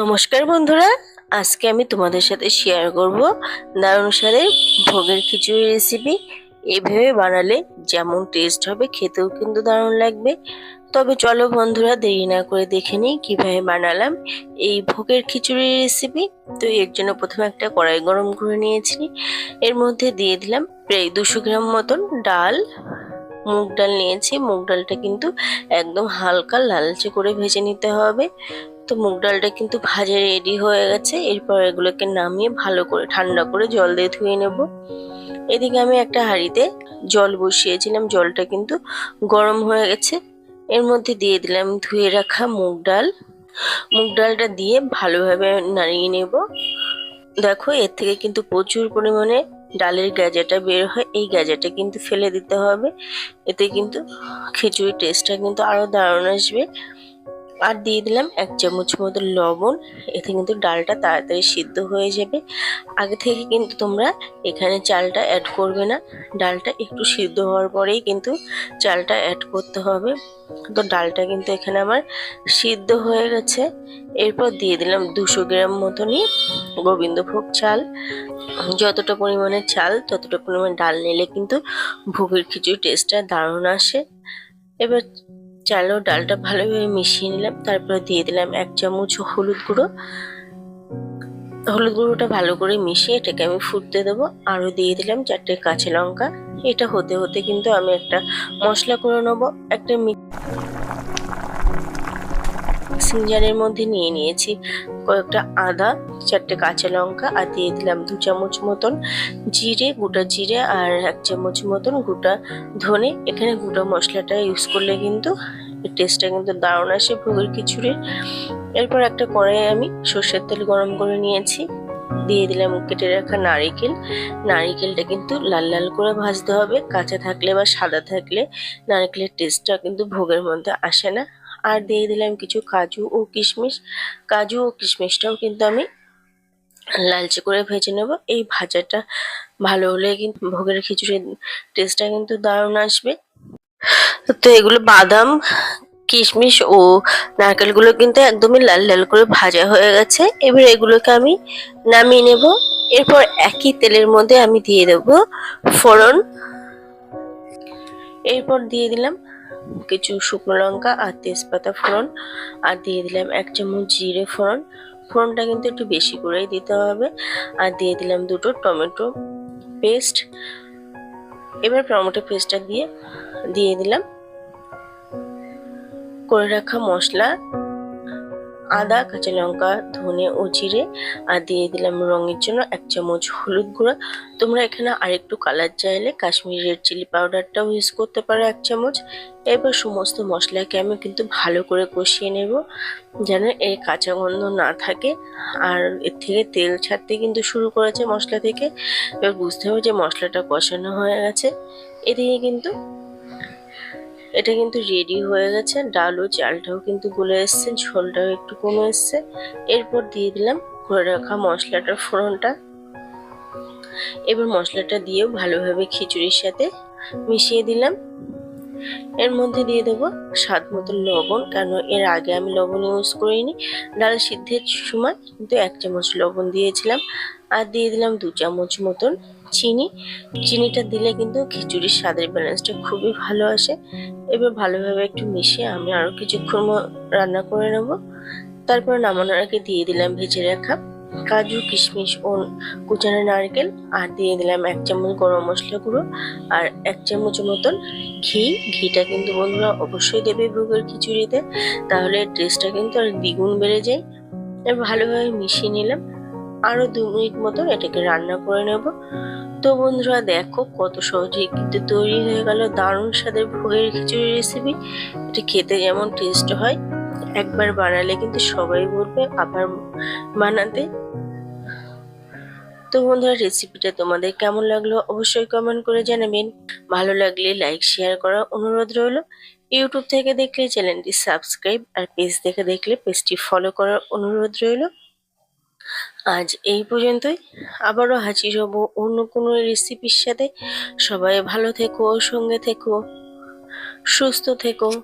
নমস্কার বন্ধুরা, আজকে আমি তোমাদের সাথে শেয়ার করব স্বাদের ভোগের খিচুড়ি রেসিপি এভাবে বানালে যেমন টেস্ট হবে, খেতেও কিন্তু দারুণ লাগবে। তবে চলো বন্ধুরা, দেরি না করে দেখে নিই কীভাবে বানালাম এই ভোগের খিচুড়ি রেসিপি তো এর জন্য প্রথমে একটা কড়াই গরম করে নিয়েছি। এর মধ্যে দিয়ে দিলাম প্রায় দুশো গ্রাম মতন ডাল। মুগ ডাল নিয়েছি, মুগ ডালটা কিন্তু একদম হালকা লালচে করে ভেজে নিতে হবে। তো মুগ ডালটা কিন্তু ভাজা রেডি হয়ে গেছে। এরপর এগুলোকে নামিয়ে ভালো করে ঠান্ডা করে জল দিয়ে ধুয়ে নেব। এদিকে আমি একটা হাঁড়িতে জল বসিয়েছিলাম। জলটা কিন্তু গরম হয়ে গেছে। এর মধ্যে দিয়ে দিলাম ধুয়ে রাখা মুগ ডাল। মুগ ডালটা দিয়ে ভালোভাবে নাড়িয়ে নেব। দেখো, এর থেকে কিন্তু প্রচুর পরিমাণে ডালের গ্যাজাটা বের হয়। এই গ্যাজাটা কিন্তু ফেলে দিতে হবে। এতে কিন্তু খিচুড়ির টেস্টটা কিন্তু আরও দারুণ আসবে। আর দিয়ে দিলাম এক চামচ মতো লবণ। এতে কিন্তু ডালটা তাড়াতাড়ি সিদ্ধ হয়ে যাবে। আগে থেকে কিন্তু তোমরা এখানে চালটা অ্যাড করবে না। ডালটা একটু সিদ্ধ হওয়ার পরেই কিন্তু চালটা অ্যাড করতে হবে। তো ডালটা কিন্তু এখানে আমার সিদ্ধ হয়ে গেছে। এরপর দিয়ে দিলাম দুশো গ্রাম মতনই গোবিন্দভোগ চাল। যতটা পরিমাণে চাল, ততটা পরিমাণে ডাল নিলে কিন্তু ভোগের খিচুড়ি টেস্টটা দারুণ আসে। এবার চাল ও ডালটা ভালোভাবে মিশিয়ে নিলাম, তারপরে দিয়ে দিলাম এক চামচ হলুদ গুঁড়ো। হলুদ গুঁড়োটা ভালো করে মিশিয়ে এটাকে আমি ফুটতে দেবো, আরও দিয়ে দিলাম চারটে কাঁচা লঙ্কা। এটা হতে হতে কিন্তু আমি একটা মশলা করে নেব, একটা সিঞ্জারের মধ্যে নিয়ে নিয়েছি। কয়েকটা আদা, চারটে কাঁচা লঙ্কা আর দিয়ে দিলাম দু চামচ মতন জিরে, গোটা জিরে আর এক চামচ মতন গোটা ধনে। এখানে গোটা মশলাটা ইউজ করলে কিন্তু টেস্টটা কিন্তু দারুণ আসে ভোগের খিচুড়ির এরপর একটা কড়াইয়ে আমি সর্ষের তেল গরম করে নিয়েছি। দিয়ে দিলাম কেটে রাখা নারিকেল। নারিকেলটা কিন্তু লাল লাল করে ভাজতে হবে। কাঁচা থাকলে বা সাদা থাকলে নারিকেলের টেস্টটা কিন্তু ভোগের মধ্যে আসে না। আর দিয়ে দিলাম কিছু কাজু ও কিশমিশ। কাজু ও কিশমিশটাও কিন্তু আমি লালচে করে ভেজে নেব। এই ভাজাটা ভালো হলে কিন্তু ভোগের খিচুড়ির টেস্টটা কিন্তু দারুণ আসবে। তো এগুলো বাদাম, কিশমিশ ও নারকেলগুলো কিন্তু একদমই লাল লাল করে ভাজা হয়ে গেছে। এবার এগুলোকে আমি নামিয়ে নেব। এরপর একই তেলের মধ্যে আমি দিয়ে দেব ফোড়ন। এরপর দিয়ে দিলাম কিছু শুকনো লঙ্কা আর তেজপাতা ফোড়ন আর দিয়ে দিলাম এক চামচ জিরে ফোড়ন। ফোড়নটা কিন্তু একটু বেশি করেই দিতে হবে। আর দিয়ে দিলাম দুটো টমেটো পেস্ট। এবার টমেটো পেস্টটা দিয়ে দিয়ে দিলাম। করে রাখা মশলা আদা, কাঁচা লঙ্কা, ধনে ও জিরে, আর দিয়ে দিলাম রঙের জন্য এক চামচ হলুদ গুঁড়া। তোমরা এখানে আরেকটু কালার চাইলে কাশ্মীরি রেড চিলি পাউডারটাও ইউজ করতে পারো এক চামচ। এবার সমস্ত মশলাকে আমি কিন্তু ভালো করে কষিয়ে নেব, যেন এর কাঁচা গন্ধ না থাকে। আর এর থেকে তেল ছাড়তে কিন্তু শুরু করেছে মশলা থেকে। এবার বুঝতে হবে যে মশলাটা কষানো হয়ে গেছে। এদিকে কিন্তু এটা কিন্তু রেডি হয়ে গেছে। ডাল ও চালটাও কিন্তু গলে এসছে, ঝোলটাও একটু কমে এসছে। এরপর দিয়ে দিলাম করে রাখা মশলাটার ফোড়নটা। এবার মশলাটা দিয়েও ভালোভাবে খিচুড়ির সাথে মিশিয়ে দিলাম। এর মধ্যে দিয়ে দেবো স্বাদ মতো লবণ, কেন এর আগে আমি লবণ ইউজ করিনি। ডাল সিদ্ধের সময় কিন্তু এক চামচ লবণ দিয়েছিলাম। আর দিয়ে দিলাম দু চামচ মতন চিনি। চিনিটা দিলে কিন্তু খিচুড়ির স্বাদের ব্যালেন্সটা খুবই ভালো আসে। এবার ভালোভাবে একটু মিশিয়ে আমি আরও কিছুক্ষণ রান্না করে নেব। তারপর নামানোর আগে দিয়ে দিলাম ভেজে রাখা কাজু, কিশমিশ ও কুচানো নারকেল। আর দিয়ে দিলাম এক চামচ গরম মশলা গুঁড়ো আর এক চামচ মতন ঘি। ঘিটা কিন্তু বন্ধুরা অবশ্যই দেবে ভোগের খিচুড়িতে। তাহলে টেস্টটা কিন্তু আর দ্বিগুণ বেড়ে যায়। এবার ভালোভাবে মিশিয়ে নিলাম। আরও দু মিনিট মতন এটাকে রান্না করে নেব। তো বন্ধুরা দেখো কত সহজেই কিন্তু তৈরি হয়ে গেল। দারুণ স্বাদের ভোগের খিচুড়ি রেসিপি এটা খেতে যেমন টেস্ট হয়। একবার বানালে কিন্তু সবাই বলবে আবার বানাতে। তো বন্ধুরা রেসিপিটা তোমাদের কেমন লাগল অবশ্যই কমেন্ট করে জানাবেন। ভালো লাগলে লাইক শেয়ার করার অনুরোধ রইল। ইউটিউব থেকে দেখলে চ্যানেলটি সাবস্ক্রাইব আর পেজ দেখে দেখলে পেজটি ফলো করার অনুরোধ রইল। আজ এই পর্যন্তই। আবারও হাজির হব অন্য কোনো রেসিপির সাথে। সবাই ভালো থেকো, সঙ্গে থেকো, সুস্থ থেকো।